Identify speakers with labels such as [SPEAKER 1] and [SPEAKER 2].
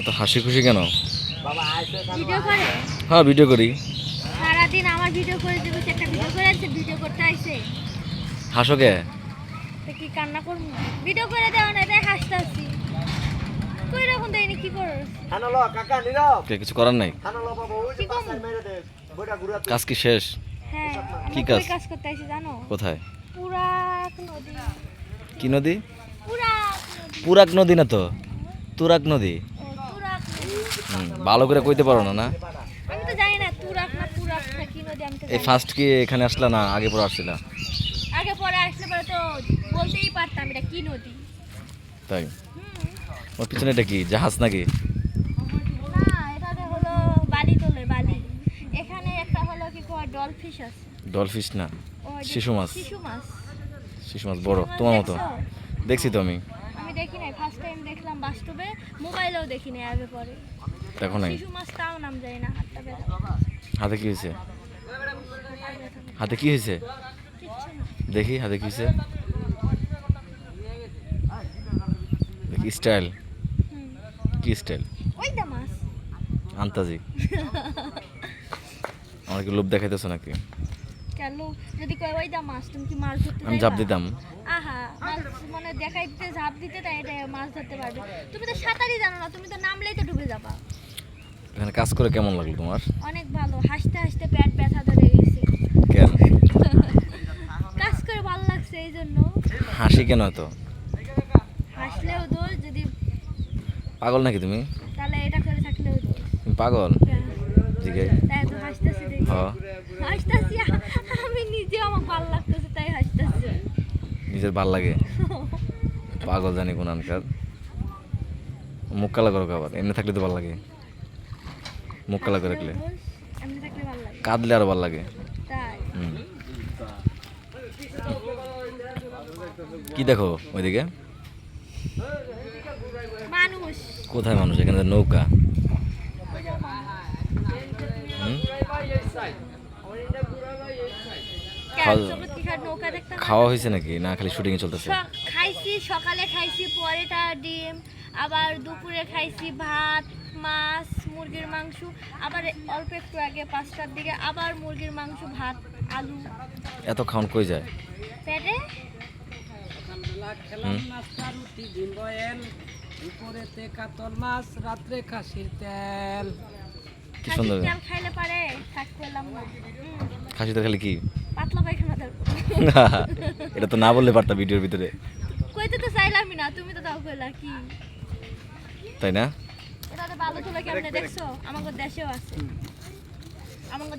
[SPEAKER 1] এত হাসি খুশি কেন
[SPEAKER 2] ভিডিও
[SPEAKER 1] হ্যাঁ ভিডিও করি।
[SPEAKER 2] সারাদিন আমার ভিডিও করে দেবে একটা ভিডিও করে আছে ভিডিও করতে আইছে
[SPEAKER 1] হাসো কে?
[SPEAKER 2] কি কান্না করব? ভিডিও করে দেওয়া না তাই হাসতে কই রকম কি
[SPEAKER 3] হানালো কাকা নীরব
[SPEAKER 1] কে কিছু করার নাই?
[SPEAKER 3] হানালো বাবা ওই যে পাশে মেরে দে ঘুরা
[SPEAKER 1] কাজ কি শেষ?
[SPEAKER 2] হ্যাঁ
[SPEAKER 1] কি কাজ?
[SPEAKER 2] কাজ করতে আইছি জানো?
[SPEAKER 1] কোথায়?
[SPEAKER 2] পুরা নদী।
[SPEAKER 1] কি নদী?
[SPEAKER 2] পুরা নদী।
[SPEAKER 1] পুরাক নদী না তো? তুরাক নদী। ভালো করে কইতে পারো না না?
[SPEAKER 2] আমি তো জানি না তুরাক না পুরাক না কি নদী আমি তো
[SPEAKER 1] এই ফার্স্ট কি এখানে আসলা না আগে পরে আসছিলা
[SPEAKER 2] আগে পরে আসলে পরে তো বলতেই পারতাম এটা কি নদী।
[SPEAKER 1] তাই? ওর পিছনে এটা কি জাহাজ নাকি?
[SPEAKER 2] না হলো বালি তোলে বালি। এখানে একটা হলো কি কয় ডলফিশ আছে।
[SPEAKER 1] ডলফিশ না শিশু মাছ।
[SPEAKER 2] শিশু মাছ।
[SPEAKER 1] শিশু মাছ বড় তোমার মতো।
[SPEAKER 2] দেখছি
[SPEAKER 1] তো আমি।
[SPEAKER 2] দেখি নাই ফার্স্ট টাইম দেখলাম বাস্তবে মোবাইলেও দেখি নাই আগে পরে।
[SPEAKER 1] দেখো নাই?
[SPEAKER 2] শিশু মাছ তাও নাম যায় না হাতটা ব্যথা।
[SPEAKER 1] হাতে কি হয়েছে? হাতে কি হয়েছে? দেখি হাতে কি হয়েছে? দেখি স্টাইল কি স্টাইল
[SPEAKER 2] মাছ।
[SPEAKER 1] আন্তাজি। আমার কি লোভ দেখাইতেছো নাকি?
[SPEAKER 2] কেন? যদি কয় ওই দা মাছ তুমি কি মাছ ধরতে
[SPEAKER 1] আমি? দিতাম।
[SPEAKER 2] আহা মাছ মানে দেখাইতে ঝাঁপ দিতে তাই এটা মাছ ধরতে পারবে। তুমি তো সাঁতারই জানো না তুমি তো নামলেই তো ডুবে যাবা।
[SPEAKER 1] এখানে কাজ করে কেমন লাগল তোমার?
[SPEAKER 2] অনেক ভালো হাসতে হাসতে পেট ব্যথা ধরে গেছে।
[SPEAKER 1] কেন?
[SPEAKER 2] কাজ করে ভালো লাগছে এই জন্য।
[SPEAKER 1] হাসি কেন তো
[SPEAKER 2] হাসলেও দোষ যদি
[SPEAKER 1] পাগল নাকি তুমি?
[SPEAKER 2] তাহলে এটা করে থাকলেও দোষ।
[SPEAKER 1] পাগল? দিকে
[SPEAKER 2] তাই তো হাসতেছি দেখি।
[SPEAKER 1] হ।
[SPEAKER 2] হাসতেছি আমি নিজে আমার ভালো লাগতেছে তাই হাসতেছি
[SPEAKER 1] নিজের ভালো লাগে। পাগল জানি কোন আনকার মুখ কালা করো আবার এমনি থাকলে তো ভালো লাগে। মুখ কালা করে রাখলে। কাঁদলে আরও ভালো লাগে। কি দেখো ওইদিকে? কোথায় মানুষ? এখানে নৌকা। হুম? খাওয়া- হয়েছে। নাকি না খালি শুটিং চলতেছে।
[SPEAKER 2] খাইছি সকালে খাইছি পরেটা ডিম আবার দুপুরে খাইছি ভাত মাছ মুরগির মাংস আবার অল্প একটু আগে পাঁচটার দিকে আবার মুরগির মাংস ভাত আলু।
[SPEAKER 1] এত খাওয়ান কই যায়?
[SPEAKER 2] পেটে?
[SPEAKER 1] হুম?
[SPEAKER 4] নাস্তা রুটি ডিম বয়েল দুপুরেতে কাতল মাছ রাত্রে খাসির তেল।
[SPEAKER 1] কি সুন্দর।
[SPEAKER 2] তেল খাইলে পারে থাক না। হুম,
[SPEAKER 1] খাসি তো খালি কি?
[SPEAKER 2] পাতলা পায়খানা ধরবো।
[SPEAKER 1] এটা তো না বললে পারতা ভিডিওর ভিতরে।
[SPEAKER 2] কইতে তো চাইলামই না তুমি তো তাও কইলা কি?
[SPEAKER 1] তাই না?
[SPEAKER 2] এটা তো ভালো তুলে কেমনে দেখছ? আমাদের দেশেও আছে। আমাদের